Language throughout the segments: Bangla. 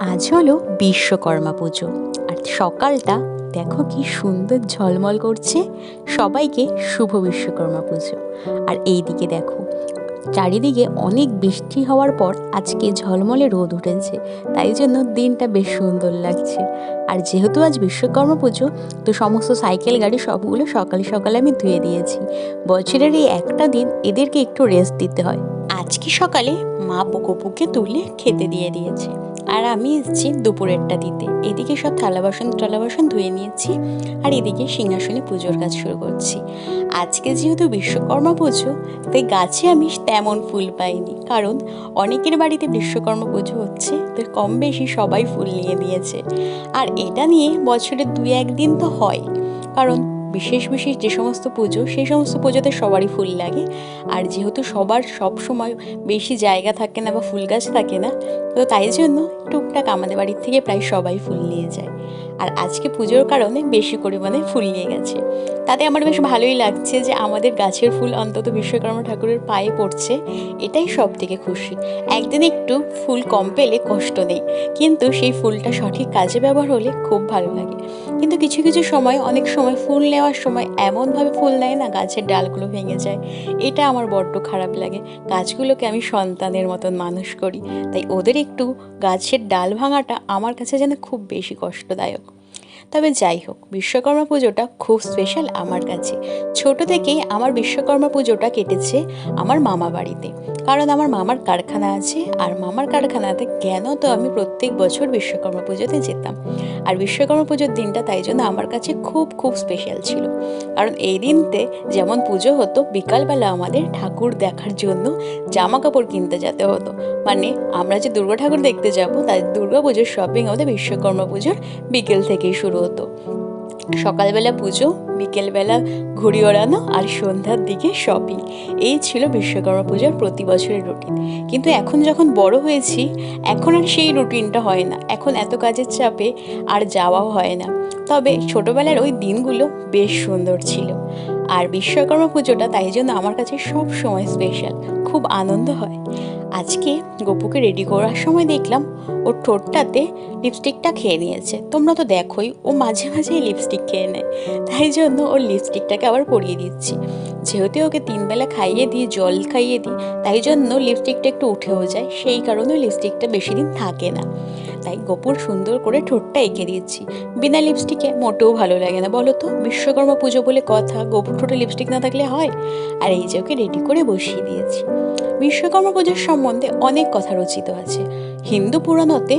আজ হলো বিশ্বকর্মা পুজো। আর সকালটা দেখো কি সুন্দর ঝলমল করছে। সবাইকে শুভ বিশ্বকর্মা পুজো। আর এই দিকে দেখো, চারিদিকে অনেক বৃষ্টি হওয়ার পর আজকে ঝলমলে রোদ উঠেছে। তাই জন্য দিনটা বেশ সুন্দর লাগছে। আর যেহেতু আজ বিশ্বকর্মা পুজো, তো সমস্ত সাইকেল, গাড়ি সবগুলো সকালে সকালে আমি ধুয়ে দিয়েছি। বছরের এই একটা দিন এদেরকে একটু রেস্ট দিতে হয়। আজকে সকালে মা গপুকে তুলে খেতে দিয়ে দিয়েছে। আর আমি এসেছি দুপুরেরটা দিতে। এদিকে সব থালা বাসন টালা বাসন ধুয়ে নিয়েছি আর এদিকে সিংহাসনে পুজোর কাজ শুরু করছি। আজকে যেহেতু বিশ্বকর্মা পুজো, তাই গাছে আমি তেমন ফুল পাইনি। কারণ অনেকের বাড়িতে বিশ্বকর্মা পুজো হচ্ছে তো কম বেশি সবাই ফুল নিয়ে দিয়েছে। আর এটা নিয়ে বছরে দুই একদিন তো হয়। কারণ বিশেষ বিশেষ যে সমস্ত পুজো, সেই সমস্ত পুজোতে সবারই ফুল লাগে। আর যেহেতু সবার সব সময় বেশি জায়গা থাকে না বা ফুল গাছ থাকে না, তো তাই জন্য টুকটাক আমাদের বাড়ির থেকে প্রায় সবাই ফুল নিয়ে যায়। আর আজকে পুজোর কারণে বেশি পরিমাণে ফুল নিয়ে গেছে। তাতে আমার বেশ ভালোই লাগছে যে আমাদের গাছের ফুল অন্তত বিশ্বকর্মা ঠাকুরের পায়ে পড়ছে, এটাই সব থেকে খুশি। একদিন একটু ফুল কম পেলে কষ্ট নেই, কিন্তু সেই ফুলটা সঠিক কাজে ব্যবহার হলে খুব ভালো লাগে। কিন্তু কিছু কিছু সময়, অনেক সময় ফুল নেওয়ার সময় এমনভাবে ফুল নেয় না, গাছের ডালগুলো ভেঙে যায়। এটা আমার বড্ড খারাপ লাগে। গাছগুলোকে আমি সন্তানের মতন মানুষ করি। তাই ওদের একটু গাছের ডাল ভাঙাটা আমার কাছে যেন খুব বেশি কষ্টদায়ক তবে যাই হোক, বিশ্বকর্মা পুজোটা খুব স্পেশাল আমার কাছে। ছোট থেকেই আমার বিশ্বকর্মা পুজোটা কেটেছে আমার মামা বাড়িতে কারণ আমার মামার কারখানা আছে, আর মামার কারখানাতে কেন তো আমি প্রত্যেক বছর বিশ্বকর্মা পুজোতে যেতাম। আর বিশ্বকর্মা পুজোর দিনটা তাই জন্য আমার কাছে খুব খুব স্পেশাল ছিল। কারণ এই দিনতে যেমন পুজো হতো, বিকালবেলা আমাদের ঠাকুর দেখার জন্য জামা কাপড় কিনতে যেতে হতো। মানে আমরা যে দুর্গা ঠাকুর দেখতে যাব, তাই দুর্গা পুজোর শপিং আমাদের বিশ্বকর্মা পুজোর বিকেল থেকেই শুরু হতো। সকালবেলা পুজো বিকেলবেলা ঘুড়ি ওড়ানো আর সন্ধ্যার দিকে শপিং এই ছিল বিশ্বকর্মা পূজার প্রতি বছরের রুটিন কিন্তু এখন যখন বড় হয়েছি, এখন আর সেই রুটিনটা হয় না। এখন এত কাজের চাপে আর যাওয়াও হয় না। তবে ছোটোবেলার ওই দিনগুলো বেশ সুন্দর ছিল। আর বিশ্বকর্মা পুজোটা তাই জন্য আমার কাছে সব সময় স্পেশাল খুব আনন্দ হয়। আজকে গপুকে রেডি করার সময় দেখলাম ওর ঠোঁটটাতে লিপস্টিকটা খেয়ে নিয়েছে। তোমরা তো দেখোই, ও মাঝে মাঝেই লিপস্টিক খেয়ে নেয়। তাই জন্য ওর লিপস্টিকটাকে আবার পরিয়ে দিচ্ছি। যেহেতু ওকে তিনবেলা খাইয়ে দিই, জল খাইয়ে দিই, তাই জন্য লিপস্টিকটা একটু উঠেও যায়, সেই কারণে লিপস্টিকটা বেশি দিন থাকে না। তাই গোপুর সুন্দর করে ঠোঁটটা এঁকে দিচ্ছি বিনা লিপস্টিকে মোটেও ভালো লাগে না, বলো তো? বিশ্বকর্মা পুজো বলে কথা, গোপুর ঠোঁটে লিপস্টিক না থাকলে হয়? আর এই যে ওকে রেডি করে বসিয়ে দিয়েছি। বিশ্বকর্মা পুজোর সম্বন্ধে অনেক কথা রচিত আছে। হিন্দু পুরাণতে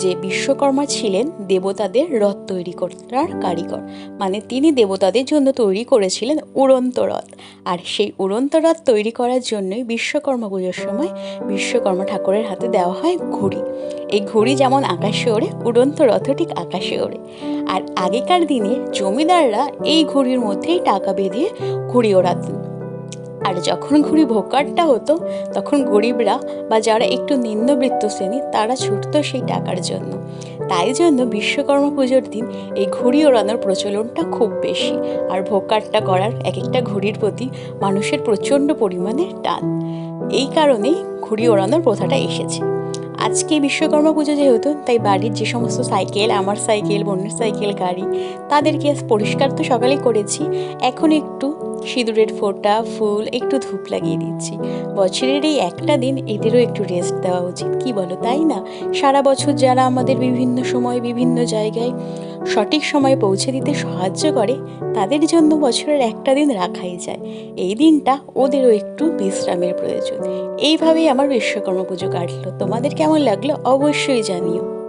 যে বিশ্বকর্মা ছিলেন, দেবতাদের রথ তৈরি করার কারিগর। মানে তিনি দেবতাদের জন্য তৈরি করেছিলেন উড়ন্ত রথ। আর সেই উড়ন্ত রথ তৈরি করার জন্যই বিশ্বকর্মা পুজোর সময় বিশ্বকর্মা ঠাকুরের হাতে দেওয়া হয় ঘুড়ি। এই ঘুড়ি যেমন আকাশে ওড়ে, উড়ন্ত রথও ঠিক আকাশে ওড়ে। আর আগেকার দিনে জমিদাররা এই ঘুড়ির মধ্যেই টাকা বেঁধে ঘুড়ি ওড়াতেন। আর যখন ঘুড়ি ভোকারটা হতো, তখন গরিবরা বা যারা একটু নিম্নবৃত্ত শ্রেণি, তারা ছুটতো সেই টাকার জন্য। তাই জন্য বিশ্বকর্মা পুজোর দিন এই ঘুড়ি ওড়ানোর প্রচলনটা খুব বেশি। আর ভোকারটা করার এক একটা ঘুড়ির প্রতি মানুষের প্রচণ্ড পরিমাণে টান। এই কারণেই ঘুড়ি ওড়ানোর প্রথাটা এসেছে। আজকে বিশ্বকর্মা পুজো যেহেতু, তাই বাড়ির যে সমস্ত সাইকেল, আমার সাইকেল, বোনের সাইকেল, গাড়ি, তাদেরকে পরিষ্কার তো সকালেই করেছি। এখন একটু সিঁদুরের ফোঁটা, ফুল, একটু ধূপ লাগিয়ে দিচ্ছি। বছরের এই একটা দিন এদেরও একটু রেস্ট দেওয়া উচিত, কি বলো, তাই না? সারা বছর যারা আমাদের বিভিন্ন সময়, বিভিন্ন জায়গায় সঠিক সময়ে পৌঁছে দিতে সাহায্য করে, তাদের জন্য বছরের একটা দিন রাখাই যায়। এই দিনটা ওদেরও একটু বিশ্রামের প্রয়োজন। এইভাবেই আমার বিশ্বকর্মা পুজো কাটলো। তোমাদের কেমন লাগল অবশ্যই জানিও।